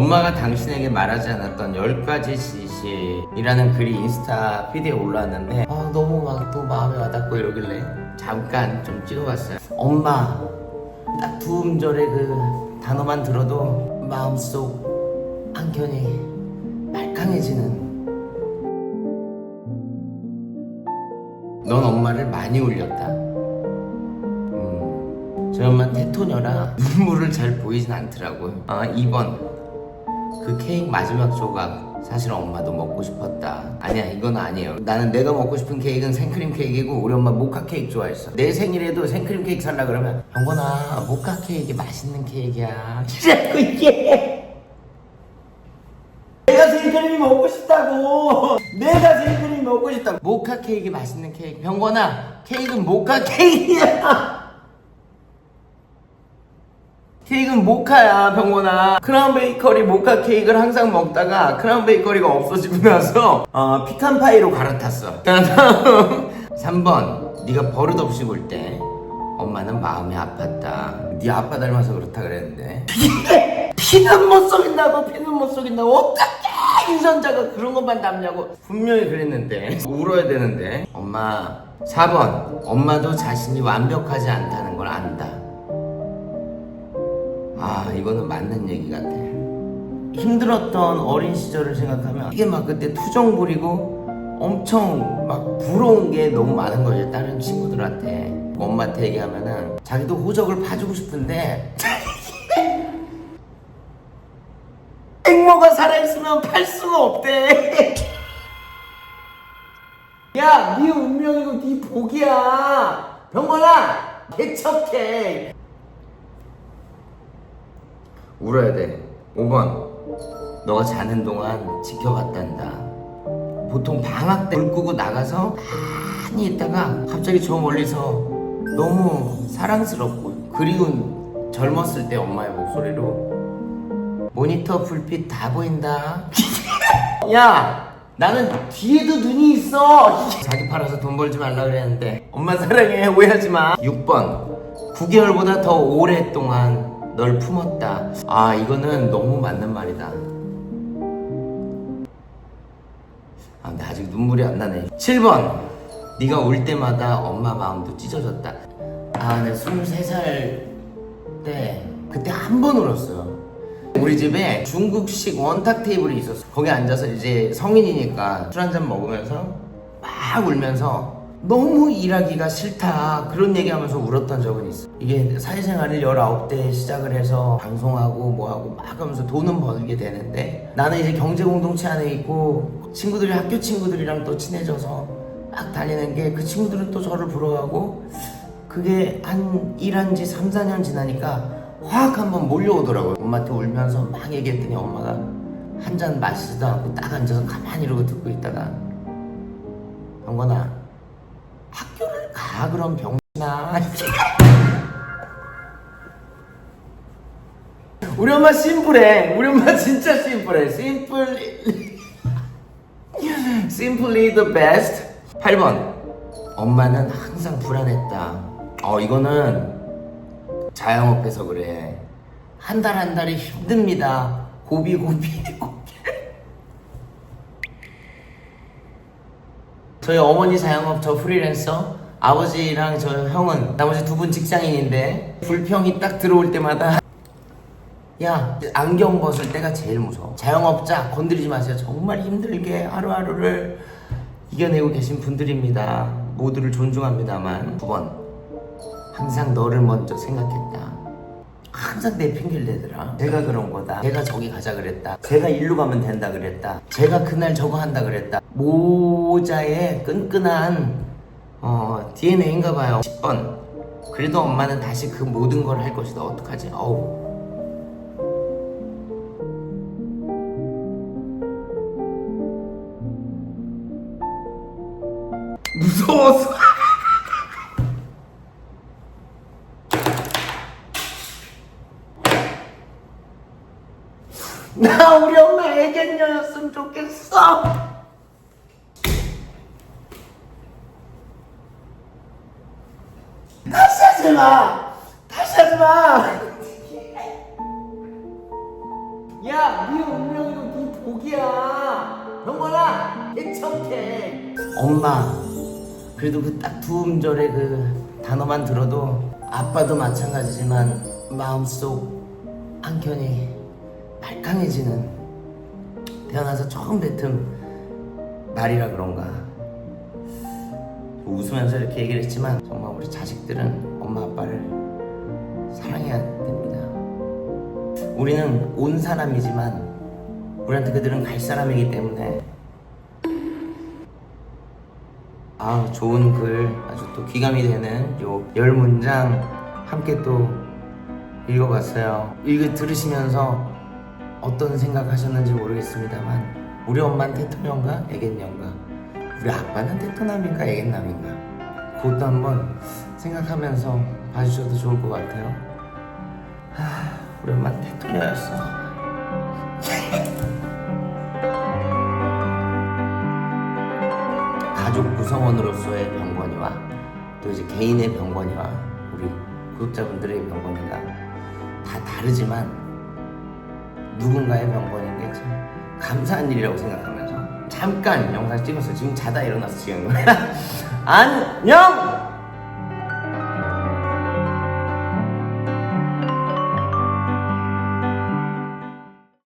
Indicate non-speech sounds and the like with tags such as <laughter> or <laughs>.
엄마가 당신에게 말하지 않았던 10가지 시시이라는 글이 인스타 피드에 올라왔는데 아, 너무 막 또 마음에 와닿고 이러길래 잠깐 좀 찍어봤어요. 엄마 딱 두 음절의 그 단어만 들어도 마음속 한켠이 말캉해지는 넌 엄마를 많이 울렸다. 음, 저희 엄마 테토녀라 눈물을 잘 보이진 않더라고요. 아, 2번. 그 케이크 마지막 조각. 사실 엄마도 먹고 싶었다. 아니야, 이건 아니에요. 나는 내가 먹고 싶은 케이크는 생크림 케이크이고 우리 엄마 모카 케이크 좋아했어. 내 생일에도 생크림 케이크 살라 그러면 병건아, 모카 케이크 맛있는 케이크야. 자꾸 이게. 내가 생크림이 먹고 싶다고 내가 생크림이 먹고 싶다고 모카 케이크 맛있는 케이크 병건아 케이크는 모카 케이크야 케이크는 모카야 병건아. 크라운 베이커리 모카 케이크를 항상 먹다가 크라운 베이커리가 없어지고 나서 어, 피칸 파이로 갈아탔어. 자, 다음. 3번. 네가 버릇없이 볼 때 엄마는 마음이 아팠다. 네 아빠 닮아서 그렇다 그랬는데. 피는 못 속인다고 피는 못 속인다고. 어떻게 유전자가 그런 것만 남냐고. 분명히 그랬는데. 울어야 되는데. 엄마 4번. 엄마도 자신이 완벽하지 않다는 걸 안다 아 이거는 맞는 얘기 같아 힘들었던 어린 시절을 생각하면 이게 막 그때 투정 부리고 엄청 막 부러운 게 너무 많은 거지 다른 친구들한테 엄마한테 얘기하면은 자기도 호적을 봐주고 싶은데 <laughs> 앵모가 살아있으면 팔 수가 없대. <laughs> 야, 네 운명이고 네 복이야. 병건아, 개척해. 울어야 돼. 5번. 너가 자는 동안 지켜봤단다. 보통 방학 때 불 끄고 나가서 많이 있다가 갑자기 저 멀리서 너무 사랑스럽고 그리운 젊었을 때 엄마의 목소리로 모니터 불빛 다 보인다. <laughs> 야, 나는 뒤에도 눈이 있어. <laughs> 자기 팔아서 돈 벌지 말라 그랬는데 엄마 사랑해 오해하지 마. 6번 9개월보다 더 오랫동안 널 품었다. 아 이거는 너무 맞는 말이다. 아 근데 아직 눈물이 안 나네. 7번 네가 울 때마다 엄마 마음도 찢어졌다. 아 내가 23살 때 그때 한 번 울었어요. 우리 집에 중국식 원탁 테이블이 있었어. 거기 앉아서 이제 성인이니까 술 한 잔 먹으면서 막 울면서 너무 일하기가 싫다. 그런 얘기하면서 울었던 적은 있어. 이게 사회생활을 19대에 시작을 해서 방송하고 뭐하고 막 하면서 돈은 벌게 되는데 나는 이제 경제공동체 안에 있고 친구들이 학교 친구들이랑 또 친해져서 막 다니는 게 그 친구들은 또 저를 부러워하고 그게 한 일한 지 3, 4년 지나니까 확 한번 몰려오더라고요. 엄마한테 울면서 막 얘기했더니 엄마가 한 잔 마시지도 않고 딱 앉아서 가만히 이러고 듣고 있다가 병건아 가 그럼 병신아 우리 엄마 심플해. 우리 엄마 진짜 심플해. 심플 Simply the best. 8번. 엄마는 항상 불안했다. 어 이거는 자영업해서 그래. 한 달 한 달이 힘듭니다. 고비 고비 고비. 저희 어머니 자영업 저 프리랜서 아버지랑 저 형은 나머지 두 분 직장인인데 불평이 딱 들어올 때마다 야 안경 벗을 때가 제일 무서워. 자영업자 건드리지 마세요. 정말 힘들게 하루하루를 이겨내고 계신 분들입니다. 모두를 존중합니다만 두 번. 항상 너를 먼저 생각했다. 항상 내 핑계를 대더라. 제가 그런 거다. 제가 저기 가자 그랬다. 제가 일로 가면 된다 그랬다. 제가 그날 저거 한다 그랬다. 모자의 끈끈한 어, DNA인가 봐요. 10번. 그래도 엄마는 다시 그 모든 걸 할 것이다. 어떡하지? 어우. 무서웠어. <laughs> 나 우리 엄마 애견녀였으면 좋겠어. 다시 하지 마. 다시 하지 마. 야, 네 운명이고 네 복이야. 병원아, 개척해. 엄마, 그래도 그 딱 두 음절의 그 단어만 들어도 아빠도 마찬가지지만 마음속 한켠이 말캉해지는 태어나서 처음 뱉은 말이라 그런가. 웃으면서 이렇게 얘기를 했지만 정말 우리 자식들은 엄마 아빠를 사랑해야 됩니다. 우리는 온 사람이지만 우리한테 그들은 갈 사람이기 때문에 아 좋은 글 아주 또 귀감이 되는 요 열 문장 함께 또 읽어봤어요. 읽어 들으시면서 어떤 생각 하셨는지 모르겠습니다만 우리 엄마는 테토녀인가 애견녀인가 우리 아빠는 테토남인가 애견남인가 그것도 한번 생각하면서 봐주셔도 좋을 것 같아요. 아 우리 엄마는 테토녀였어. 가족 구성원으로서의 병건이와 또 이제 개인의 병건이와 우리 구독자분들의 병건이가 다 다르지만 누군가의 병건인 게 참 감사한 일이라고 생각하면서 잠깐 영상 찍었어요. 지금 자다 일어나서 찍은. <laughs> 안녕!